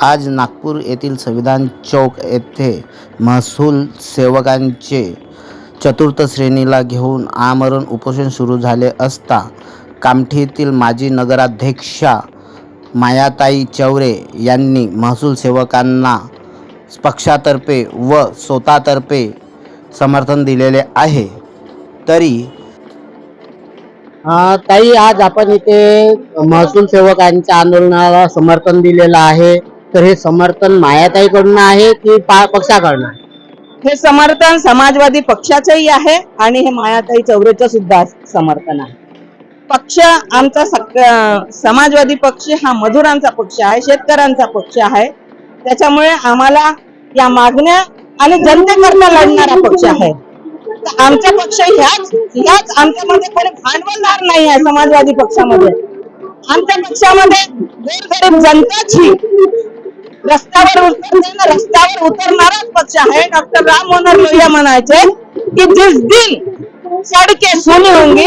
आज नागपूर येथील संविधान चौक येथे महसूल सेवकांचे चतुर्थ श्रेणीला घेऊन आमरण उपोषण सुरू झाले असता कामठी येथील माजी नगराध्यक्षा मायाताई चौरे यांनी महसूल सेवकांना पक्षातर्फे व स्वतःतर्फे समर्थन दिलेले आहे. तरी ताई आज आपण इथे महसूल सेवकांच्या आंदोलनाला समर्थन दिलेलं आहे. तर हे समर्थन मायाताईकडून आहे की पक्षाकडनं पक्षाकडून? आहे हे समर्थन समाजवादी पक्षाचंही आहे आणि हे मायाताई चौरेचं सुद्धा समर्थन आहे. पक्ष आमचा समाजवादी पक्ष हा मजुरांचा पक्ष आहे शेतकऱ्यांचा पक्ष आहे. त्याच्यामुळे आम्हाला या मागण्या आणि जनतेकरता लढणारा पक्ष आहे. तर आमचा पक्ष ह्याच ह्याच आमच्यामध्ये कोणी भांडवलदार नाही आहे समाजवादी पक्षामध्ये. आमच्या पक्षामध्ये गोरगरीब जनताची रस्त्यावर उतरताना रस्त्यावर उतरणाराच पक्ष आहे. डॉक्टर राम मनोहर लोहिया म्हणायचे की जिस दिन सडके सोनी होंगी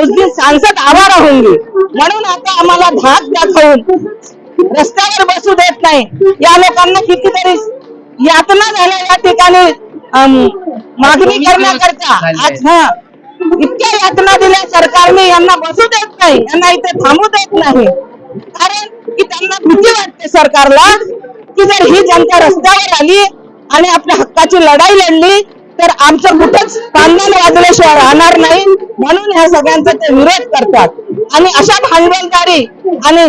उस दिन सांसद आवारा होंगी. म्हणून आता आम्हाला धाक दाखवून रस्त्यावर बसू देत नाही. या लोकांना कितीतरी यातना झाल्या या ठिकाणी मागणी करण्याकरता. आज हा इतक्या यातना दिल्या सरकारने यांना बसू देत नाही यांना इथे थांबू देत नाही. कारण की त्यांना भीती वाटते सरकारला. की जर ही जनता रस्त्यावर आली आणि आपल्या हक्काची लढाई लढली तर आमचं कुठंच कांदन वाजल्याशिवाय राहणार नाही. म्हणून ह्या सगळ्यांचा ते विरोध करतात. आणि अशा भांडवलदारी आणि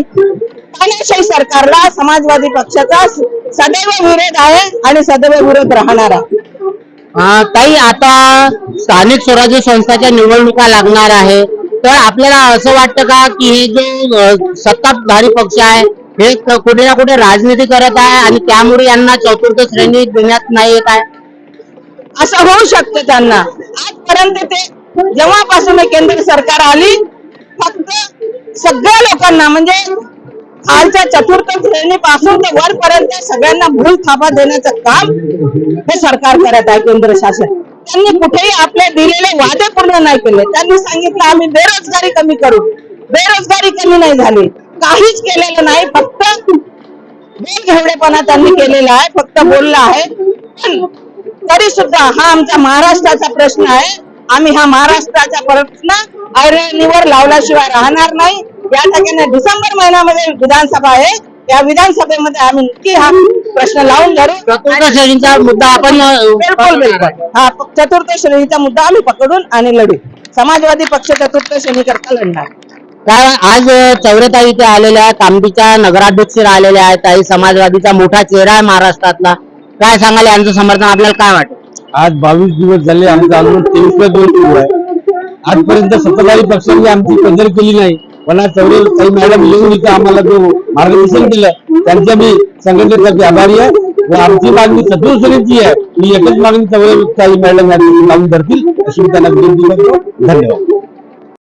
तानाशाही सरकारला समाजवादी पक्षाचा सदैव विरोध आहे आणि सदैव विरोध राहणारा अ, ताई आता स्थानिक स्वराज्य संस्थाच्या निवडणुका लागणार आहे. तर आपल्याला असं वाटतं का की हे जे सत्ताधारी पक्ष आहे हे कुठे ना कुठे राजनीती करत आहे आणि त्यामुळे यांना चतुर्थ श्रेणी देण्यात नाही येत आहे. असं होऊ शकतं त्यांना. आजपर्यंत ते जेव्हापासून केंद्र सरकार आली फक्त सगळ्या लोकांना म्हणजे खालच्या चतुर्थ श्रेणी पासून ते वरपर्यंत सगळ्यांना भूल थापा देण्याचं काम हे सरकार करत आहे केंद्र शासन. त्यांनी कुठेही आपले दिलेले वादे पूर्ण नाही केले. त्यांनी सांगितलं आम्ही बेरोजगारी कमी करू. बेरोजगारी कमी नाही झाली. काहीच केलेलं नाही फक्त बेघेवडेपणा त्यांनी केलेला आहे फक्त बोलला आहे. तरी सुद्धा हा आमच्या महाराष्ट्राचा प्रश्न आहे. आम्ही हा महाराष्ट्राचा प्रश्न ऐरणीवर लावल्याशिवाय राहणार नाही. या ठिकाणी डिसेंबर महिन्यामध्ये विधानसभा आहे. या विधानसभेमध्ये आम्ही नक्की हा प्रश्न लावून धरू. चतुर्थ श्रेणीचा मुद्दा आपण अ, बिलकुल बिलकुल. हा चतुर्थ श्रेणीचा मुद्दा आम्ही पकडून आणि लढू. समाजवादी पक्ष चतुर्थ श्रेणी करता लढणार काय आज चौरेता इथे आलेल्या आहेत नगराध्यक्ष आलेल्या आहेत काही समाजवादीचा मोठा चेहरा आहे महाराष्ट्रातला. काय सांगाल यांचं समर्थन आपल्याला काय वाटतं? आज बावीस दिवस झाले आमचं आंदोलन तेवीस दोन सुरू आहे. आजपर्यंत सत्ताधारी पक्षांनी आमची कदर केली नाही. पण आज चौरे काही मॅडम येऊन इथं आम्हाला जो मार्गदर्शन केलं त्यांच्या मी संघटनेसाठी आभारी आहे. व आमची मागणी चतुर्श्रेणीची आहे. मी एकच मागणी चौरे काही मॅडम या लावून धरतील अशी मी त्यांना विनंती करतो. धन्यवाद.